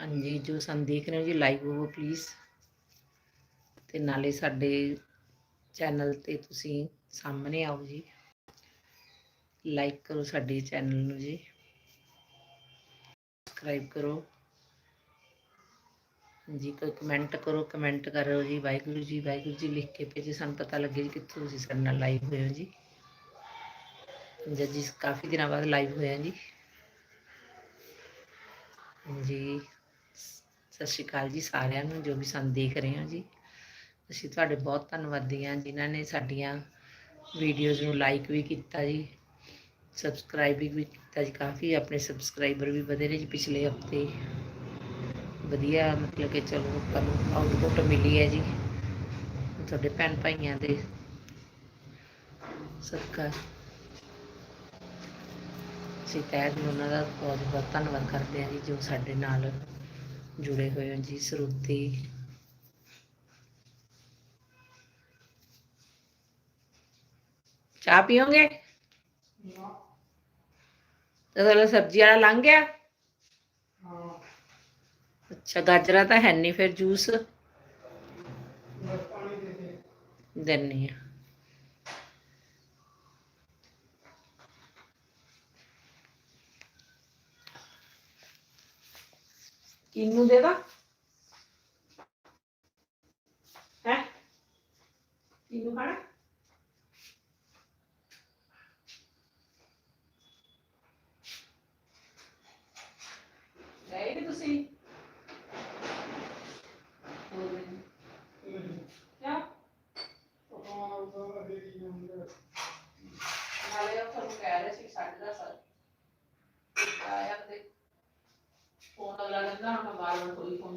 ਹਾਂਜੀ, ਜੋ ਸਾਨੂੰ ਦੇਖ ਰਹੇ ਹੋ ਜੀ ਲਾਈਵ ਹੋਵੋ ਪਲੀਜ਼ ਤੇ ਨਾਲੇ ਸਾਡੇ ਚੈਨਲ ਤੇ ਤੁਸੀਂ ਸਾਹਮਣੇ ਆਓ ਜੀ। ਲਾਈਕ ਕਰੋ ਸਾਡੇ ਚੈਨਲ ਨੂੰ ਜੀ। ਸਬਸਕ੍ਰਾਈਬ ਕਰੋ। ਜੀ ਕੋਈ ਕਮੈਂਟ ਕਰੋ ਕਮੈਂਟ ਕਰੋ ਜੀ। ਵਾਹਿਗੁਰੂ ਜੀ ਵਾਹਿਗੁਰੂ ਜੀ ਲਿਖ ਕੇ ਭੇਜੋ, ਸਾਨੂੰ ਪਤਾ ਲੱਗੇ ਜੀ ਕਿੱਥੋਂ ਤੁਸੀਂ ਸਾਡੇ ਨਾਲ ਲਾਈਵ ਹੋਏ ਹੋ ਜੀ। ਜੀ ਜੀ, ਕਾਫੀ ਦਿਨਾਂ ਬਾਅਦ ਲਾਈਵ ਹੋਇਆ ਜੀ। ਜੀ ਸਤਿ ਸ਼੍ਰੀ ਅਕਾਲ ਜੀ ਸਾਰਿਆਂ ਨੂੰ, ਜੋ ਵੀ ਸਾਨੂੰ ਦੇਖ ਰਹੇ ਹੋ ਜੀ। ਅਸੀਂ ਤੁਹਾਡੇ ਬਹੁਤ ਧੰਨਵਾਦੀ ਹਾਂ ਜਿਨ੍ਹਾਂ ਨੇ ਸਾਡੀਆਂ ਵੀਡੀਓਜ਼ ਨੂੰ ਲਾਈਕ ਵੀ ਕੀਤਾ ਜੀ ਸਬਸਕ੍ਰਾਈਬ ਵੀ ਕੀਤਾ ਜੀ, ਕਾਫੀ ਆਪਣੇ ਸਬਸਕ੍ਰਾਈਬਰ ਵੀ ਵਧੇ ਨੇ ਜੀ ਪਿਛਲੇ ਹਫ਼ਤੇ। ਵਧੀਆ, ਮਤਲਬ ਕਿ ਚਲੋ ਆਪਾਂ ਨੂੰ ਆਊਟਪੁੱਟ ਮਿਲੀ ਹੈ ਜੀ, ਤੁਹਾਡੇ ਭੈਣ ਭਾਈਆਂ ਦੇ। ਸਦਕਾ ਅਸੀਂ ਤਹਿ ਦਿਲੋਂ ਉਹਨਾਂ ਦਾ ਬਹੁਤ ਬਹੁਤ ਧੰਨਵਾਦ ਕਰਦੇ ਹਾਂ ਜੀ ਜੋ ਸਾਡੇ ਨਾਲ ਜੁੜੇ ਹੋਏ ਹੋ ਜੀ ਸਰੋਤੇ ਚਾਹ ਪੀਓਗੇ ਤੇ ਤੁਹਾਡਾ ਸਬਜ਼ੀ ਵਾਲਾ ਲੰਘ ਗਿਆ ਅੱਛਾ ਗਾਜਰਾਂ ਤਾਂ ਹੈ ਨਹੀਂ ਫਿਰ ਜੂਸ ਦਿੰਨੀ ਆ ਕਿੰਨੂ ਦੇ ਦਾ ਹੈ ਕਿੰਨੂ ਖਾਣਾ ganas para un poquito